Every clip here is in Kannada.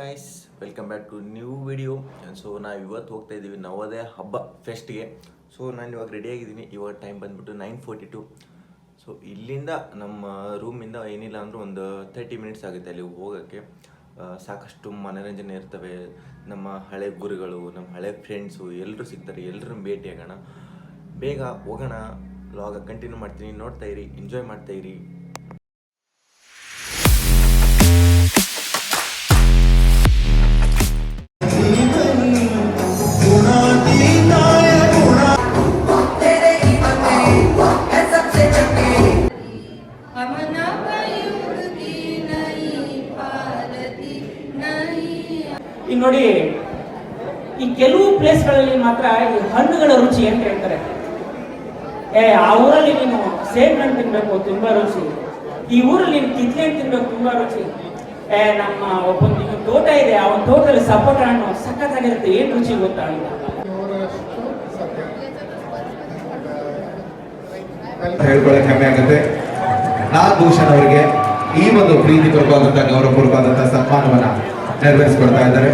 Guys welcome back to new video so ನಾವು ಇವತ್ತು ಹೋಗ್ತಾ ಇದ್ದೀವಿ ನವೋದಯ ಹಬ್ಬ ಫೆಸ್ಟ್ಗೆ. ಸೊ ನಾನು ಇವಾಗ ರೆಡಿಯಾಗಿದ್ದೀನಿ ಇವಾಗ ಟೈಮ್ ಬಂದ್ಬಿಟ್ಟು ನೈನ್ ಫೋರ್ಟಿ ಟು ಸೊ ಇಲ್ಲಿಂದ ನಮ್ಮ ರೂಮಿಂದ ಏನಿಲ್ಲ ಅಂದರೂ ಒಂದು ತರ್ಟಿ ಮಿನಿಟ್ಸ್ ಆಗುತ್ತೆ ಅಲ್ಲಿ ಹೋಗೋಕ್ಕೆ. ಸಾಕಷ್ಟು ಮನೋರಂಜನೆ ಇರ್ತವೆ. ನಮ್ಮ ಹಳೆ ಗುರುಗಳು, ನಮ್ಮ ಹಳೆ ಫ್ರೆಂಡ್ಸು ಎಲ್ಲರೂ ಸಿಗ್ತಾರೆ. ಎಲ್ಲರೂ ಆಗೋಣ. ಬೇಗ ಹೋಗೋಣ. ಲಾಗ ಕಂಟಿನ್ಯೂ ಮಾಡ್ತೀನಿ. ನೋಡ್ತಾ ಇರಿ. ಎಂಜಾಯ್ ಮಾಡ್ತಾ ಇರಿ. ಈಗ ನೋಡಿ, ಈ ಕೆಲವು ಪ್ಲೇಸ್ಗಳಲ್ಲಿ ಮಾತ್ರ ಈ ಹಣ್ಣುಗಳ ರುಚಿ ಅಂತ ಹೇಳ್ತಾರೆ? ಏ, ಆ ಊರಲ್ಲಿ ನೀನು ಸೇಬ್ ಹಣ್ಣು ತಿನ್ಬೇಕು, ತುಂಬಾ ರುಚಿ. ಈ ಊರಲ್ಲಿ ನೀನು ಕಿತ್ಲೆ ಹಣ್ಣು ತಿನ್ಬೇಕು, ತುಂಬಾ ರುಚಿ. ಏ, ನಮ್ಮ ಒಬ್ಬೊಂದು ತೋಟ ಇದೆ, ಆ ಒಂದು ತೋಟದಲ್ಲಿ ಸಪೋಟ ಹಣ್ಣು ಸಖತ್ತಾಗಿರುತ್ತೆ, ಏನ್ ರುಚಿ ಗೊತ್ತಾ? ಅಂತ ಹೇಳ್ಕೊಳಕ್ ಹೆಮ್ಮೆ ಆಗುತ್ತೆ. ನಾಗಭೂಷಣ್ ಅವರಿಗೆ ಈ ಒಂದು ಪ್ರೀತಿಪೂರ್ವಕವಾದಂತಹ ಗೌರವಪೂರ್ವಕವಾದಂತಹ ಸನ್ಮಾನವನ್ನ ಎಕ್ಸರ್ಸೈಸ್ ಇದ್ದಾರೆ.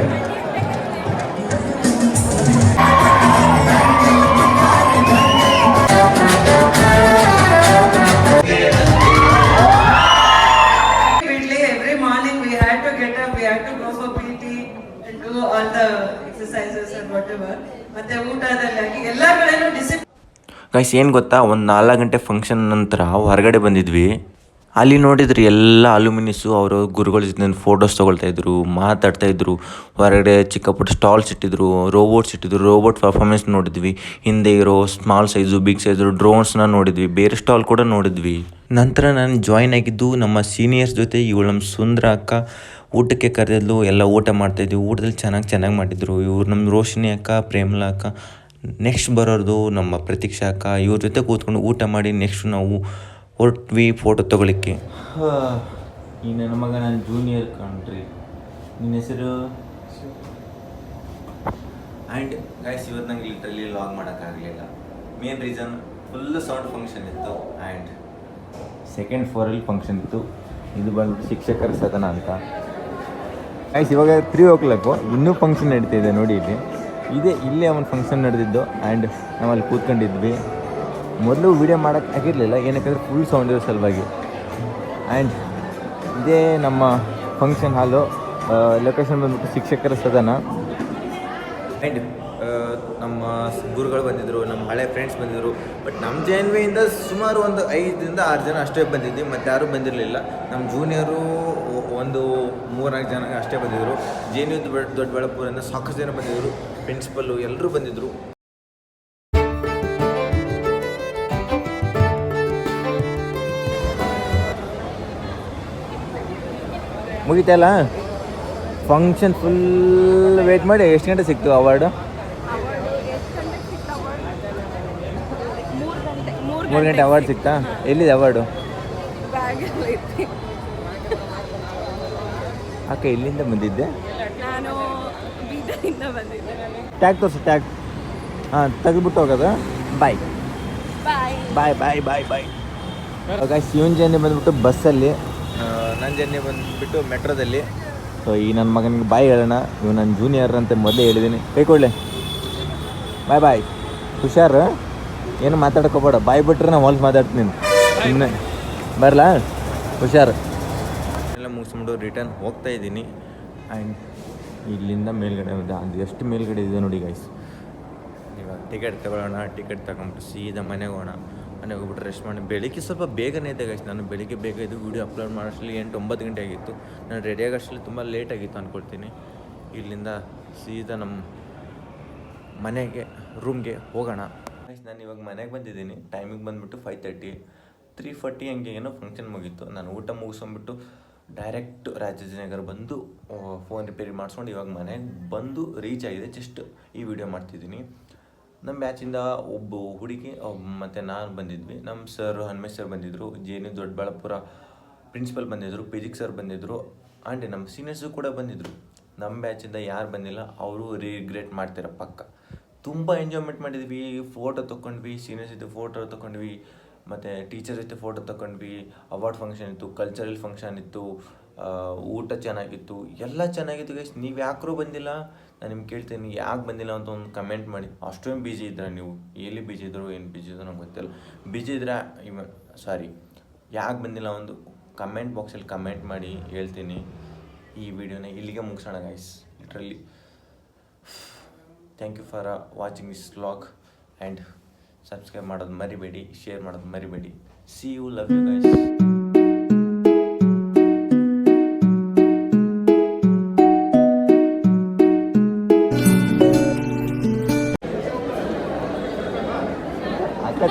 ಬಿಟ್ಲಿ ಏನು ಗೊತ್ತಾ? 1:00 ಗಂಟೆ ಫಂಕ್ಷನ್ ನಂತರ ಹೊರಗಡೆ ಬಂದಿದ್ವಿ. ಅಲ್ಲಿ ನೋಡಿದ್ರೆ ಎಲ್ಲ ಅಲುಮಿನಿಸು ಅವರು ಗುರುಗಳ ಜೊತೆ ಫೋಟೋಸ್ ತೊಗೊಳ್ತಾ ಇದ್ರು, ಮಾತಾಡ್ತಾ ಇದ್ರು, ಹೊರಗಡೆ ಚಿಕ್ಕ ಪುಟ್ಟ ಸ್ಟಾಲ್ಸ್ ಇಟ್ಟಿದ್ರು ರೋಬೋಟ್ಸ್ ಇಟ್ಟಿದ್ರು ರೋಬೋಟ್ ಪರ್ಫಾರ್ಮೆನ್ಸ್ ನೋಡಿದ್ವಿ. ಹಿಂದೆ ಇರೋ ಸ್ಮಾಲ್ ಸೈಜು ಬಿಗ್ ಸೈಜು ಡ್ರೋನ್ಸ್ನ ನೋಡಿದ್ವಿ, ಬೇರೆ ಸ್ಟಾಲ್ ಕೂಡ ನೋಡಿದ್ವಿ. ನಂತರ ನಾನು ಜಾಯ್ನ್ ಆಗಿದ್ದು ನಮ್ಮ ಸೀನಿಯರ್ಸ್ ಜೊತೆ ಇವಳು ನಮ್ಮ ಸುಂದರ ಅಕ್ಕ ಊಟಕ್ಕೆ ಕರೆದಿದ್ಲು, ಎಲ್ಲ ಊಟ ಮಾಡ್ತಾಯಿದ್ವಿ ಊಟದಲ್ಲಿ ಚೆನ್ನಾಗಿ ಚೆನ್ನಾಗಿ ಮಾಡಿದ್ರು. ಇವ್ರು ನಮ್ಮ ರೋಶಿನಿ ಅಕ್ಕ, ಪ್ರೇಮಲಾ ಅಕ್ಕ ನೆಕ್ಸ್ಟ್ ಬರೋದು ನಮ್ಮ ಪ್ರತೀಕ್ಷಾ ಅಕ್ಕ, ಇವ್ರ ಜೊತೆ ಕೂತ್ಕೊಂಡು ಊಟ ಮಾಡಿ ನೆಕ್ಸ್ಟ್ ನಾವು ಹೊರಟ್ವಿ ಫೋಟೋ ತೊಗೊಳಿಕ್ಕೆ. ಈ ನನ್ನ ಮಗ ನಾನು ಜೂನಿಯರ್ ಕಣ್ರಿ. ನಿನ್ನ ಹೆಸರು? ಆ್ಯಂಡ್ ಗೈಸ್ ಇವತ್ತು ನಂಗೆ ಲಿಟ್ರಲಿ ಲಾಗ್ ಮಾಡೋಕ್ಕಾಗಲಿಲ್ಲ main reason full sound function ಇತ್ತು ಆ್ಯಂಡ್ ಸೆಕೆಂಡ್ ಫ್ಲೋರಲ್ಲಿ ಫಂಕ್ಷನ್ ಇತ್ತು. ಇದು ಬಂದು ಶಿಕ್ಷಕರ ಸದನ ಅಂತ. ಗೈಸ್ ಇವಾಗ ತ್ರೀ ಓ ಕ್ಲಾಕು ಇನ್ನೂ ಫಂಕ್ಷನ್ ನಡೀತಿದೆ ನೋಡಿ ಇಲ್ಲಿ. ಇದೇ ಇಲ್ಲೇ ಒಂದು ಫಂಕ್ಷನ್ ನಡೆದಿದ್ದು ಆ್ಯಂಡ್ ನಾವಲ್ಲಿ ಕೂತ್ಕೊಂಡಿದ್ವಿ. ಮೊದಲು ವೀಡಿಯೋ ಮಾಡೋಕ್ಕೆ ಆಗಿರಲಿಲ್ಲ, ಏನಕ್ಕಂದ್ರೆ ಫುಲ್ ಸೌಂಡ್ ಇರೋ ಸಲುವಾಗಿ. ಆ್ಯಂಡ್ ಇದೇ ನಮ್ಮ ಫಂಕ್ಷನ್ ಹಾಲು ಲೊಕೇಶನ್ ಬಂದ್ಬಿಟ್ಟು ಶಿಕ್ಷಕರ ಸದನ. ಆ್ಯಂಡ್ ನಮ್ಮ ಗುರುಗಳು ಬಂದಿದ್ದರು ನಮ್ಮ ಹಳೆ ಫ್ರೆಂಡ್ಸ್ ಬಂದಿದ್ದರು ಬಟ್ ನಮ್ಮ ಜೈನ್ವಿಯಿಂದ ಸುಮಾರು ಒಂದು ಐದರಿಂದ ಆರು ಜನ ಅಷ್ಟೇ ಬಂದಿದ್ವಿ, ಮತ್ತು ಯಾರೂ ಬಂದಿರಲಿಲ್ಲ. ನಮ್ಮ ಜೂನಿಯರು ಒಂದು ಮೂರ್ನಾಲ್ಕು ಜನ ಅಷ್ಟೇ ಬಂದಿದ್ದರು ಜೆ ಎನ್ ಯು ದೊಡ್ಡಬಳ್ಳಾಪುರದಿಂದ ಸಾಕಷ್ಟು ಜನ ಬಂದಿದ್ದರು ಪ್ರಿನ್ಸಿಪಲ್ಲು ಎಲ್ಲರೂ ಬಂದಿದ್ದರು ಮುಗಿತಲ್ಲ ಫಂಕ್ಷನ್ ಫುಲ್ ವೇಟ್ ಮಾಡಿ ಎಷ್ಟು ಗಂಟೆ ಸಿಕ್ತು ಅವಾರ್ಡು ಮೂರು ಗಂಟೆ ಅವಾರ್ಡ್ ಸಿಕ್ತಾ? ಎಲ್ಲಿದೆ ಅವಾರ್ಡು ಅಕ್ಕ ಇಲ್ಲಿಂದ ಬಂದಿದ್ದೆ? ಟ್ಯಾಗ್ ತೋರಿಸು ಟ್ಯಾಗ್ ಹಾಂ ತೆಗೆದ್ಬಿಟ್ಟು ಹೋಗೋದು. ಬಾಯ್ ಬಾಯ್ ಬಾಯ್ ಬಾಯ್ ಬಾಯ್ ಇವಾಗ ಶಿವನ್ ಜಯಂತಿ ಬಂದ್ಬಿಟ್ಟು ಬಸ್ಸಲ್ಲಿ ನನ್ನ ಜರ್ನಿ ಬಂದ್ಬಿಟ್ಟು ಮೆಟ್ರೋದಲ್ಲಿ. ಸೊ ಈ ನನ್ನ ಮಗನಿಗೆ ಬಾಯ್ ಹೇಳೋಣ. ಇವ್ ನನ್ನ ಜೂನಿಯರ್ ಅಂತ ಮೊದಲೇ ಹೇಳಿದ್ದೀನಿ ಕೈ ಕೊಡಲೆ. ಬಾಯ್ ಬಾಯ್ ಹುಷಾರು? ಏನು ಮಾತಾಡ್ಕೋಬೇಡ ಬಾಯ್ ಬಿಟ್ರೆ ನಾನು ಹೊಲ್ಸ್ ಮಾತಾಡ್ತೀನಿ ಸುಮ್ಮನೆ ಬರಲಾ? ಹುಷಾರು. ಎಲ್ಲ ಮುಗಿಸ್ಬಿಟ್ಟು ರಿಟರ್ನ್ ಹೋಗ್ತಾ ಇದ್ದೀನಿ. ಆ್ಯಂಡ್ ಇಲ್ಲಿಂದ ಮೇಲ್ಗಡೆ, ಅದು ಎಷ್ಟು ಮೇಲ್ಗಡೆ ಇದೆ ನೋಡಿ ಗೈಸ್ ಇವಾಗ ಟಿಕೆಟ್ ತಗೊಳ್ಳೋಣ ಟಿಕೆಟ್ ತಗೊಂಬಿಟ್ಟು ಸೀದಾ ಮನೆಗೆ ಹೋಗೋಣ. ಮನೆಗೆ ಹೋಗ್ಬಿಟ್ಟು ರೆಸ್ಟ್ ಮಾಡಿ. ಬೆಳಿಗ್ಗೆ ಸ್ವಲ್ಪ ಬೇಗನೆ ಗೈಸ್ ನಾನು ಬೆಳಿಗ್ಗೆ ಬೇಗ ಇದು ವೀಡಿಯೋ ಅಪ್ಲೋಡ್ ಮಾಡೋಷ್ಟರಲ್ಲಿ ಎಂಟು, ಒಂಬತ್ತು ಗಂಟೆ ಆಗಿತ್ತು. ನಾನು ರೆಡಿ ಆಗೋಷ್ಟರಲ್ಲಿ ತುಂಬ ಲೇಟ್ ಆಗಿತ್ತು ಅಂದ್ಕೊಳ್ತೀನಿ ಇಲ್ಲಿಂದ ಸೀದಾ ನಮ್ಮ ಮನೆಗೆ ರೂಮ್ಗೆ ಹೋಗೋಣ. ನಾನು ಇವಾಗ ಮನೆಗೆ ಬಂದಿದ್ದೀನಿ. ಟೈಮಿಗೆ ಬಂದುಬಿಟ್ಟು ಫೈವ್ ತರ್ಟಿ ತ್ರೀ ಫಾರ್ಟಿ ಹಂಗೆ ಏನೋ ಫಂಕ್ಷನ್ ಮುಗೀತು. ನಾನು ಊಟ ಮುಗಿಸ್ಕೊಂಬಿಟ್ಟು ಡೈರೆಕ್ಟ್ ರಾಜಾಜಿನಗರ್ ಬಂದು ಫೋನ್ ರಿಪೇರಿ ಮಾಡಿಸ್ಕೊಂಡು ಇವಾಗ ಮನೆಗೆ ಬಂದು ರೀಚ್ ಆಗಿದೆ. ಜಸ್ಟ್ ಈ ವಿಡಿಯೋ ಮಾಡ್ತಿದ್ದೀನಿ. ನಮ್ಮ ಬ್ಯಾಚಿಂದ ಒಬ್ಬ ಹುಡುಗಿ ಮತ್ತು ನಾನು ಬಂದಿದ್ವಿ. ನಮ್ಮ ಸರ್ ಹನುಮೇಶ್ ಸರ್ ಬಂದಿದ್ದರು ಜೆ ಎನ್ ದೊಡ್ಡಬಳ್ಳಾಪುರ ಪ್ರಿನ್ಸಿಪಲ್ ಬಂದಿದ್ದರು ಫಿಸಿಕ್ಸ್ ಸರ್ ಬಂದಿದ್ದರು ಆ್ಯಂಡ್ ನಮ್ಮ ಸೀನಿಯರ್ಸು ಕೂಡ ಬಂದಿದ್ದರು ನಮ್ಮ ಬ್ಯಾಚಿಂದ ಯಾರು ಬಂದಿಲ್ಲ, ಅವರು ರಿಗ್ರೆಟ್ ಮಾಡ್ತಾರೆ ಪಕ್ಕ. ತುಂಬ ಎಂಜಾಯ್ಮೆಂಟ್ ಮಾಡಿದ್ವಿ ಫೋಟೋ ತೊಗೊಂಡ್ವಿ ಸೀನಿಯರ್ಸ್ ಜೊತೆ ಫೋಟೋ ತೊಗೊಂಡ್ವಿ ಮತ್ತು ಟೀಚರ್ ಜೊತೆ ಫೋಟೋ ತೊಗೊಂಡ್ವಿ ಅವಾರ್ಡ್ ಫಂಕ್ಷನ್ ಇತ್ತು ಕಲ್ಚರಲ್ ಫಂಕ್ಷನ್ ಇತ್ತು ಊಟ ಚೆನ್ನಾಗಿತ್ತು. ಎಲ್ಲ ಚೆನ್ನಾಗಿತ್ತು ಗೈಸ್ ನೀವು ಯಾಕ್ರೂ ಬಂದಿಲ್ಲ? ನಾನು ನಿಮ್ಗೆ ಕೇಳ್ತೀನಿ ಯಾಕೆ ಬಂದಿಲ್ಲ ಅಂತ ಒಂದು ಕಮೆಂಟ್ ಮಾಡಿ. ಅಷ್ಟೊಂದು ಬಿಜಿ ಇದ್ರೆ ನೀವು? ಎಲ್ಲಿ ಬಿಜಿ ಇದ್ರು, ಏನು ಬಿಜಿ ಇದ್ರು ನಂಗೆ ಗೊತ್ತಿಲ್ಲ. ಬಿಜಿ ಇದ್ರೆ ಇವನ್ ಸಾರಿ ಯಾಕೆ ಬಂದಿಲ್ಲ ಒಂದು ಕಮೆಂಟ್ ಬಾಕ್ಸಲ್ಲಿ ಕಮೆಂಟ್ ಮಾಡಿ ಹೇಳ್ತೀನಿ. ಈ ವಿಡಿಯೋನ ಇಲ್ಲಿಗೆ ಮುಗಿಸೋಣ guys literally thank you for watching this vlog and subscribe ಮಾಡೋದು ಮರಿಬೇಡಿ ಶೇರ್ ಮಾಡೋದು ಮರಿಬೇಡಿ. See you love you guys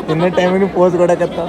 ಅಕ್ಕ ತಿನ್ನೋ ಟೈಮಿಗೆ ಪೋಸ್ ಕೊಡಕತ್ತ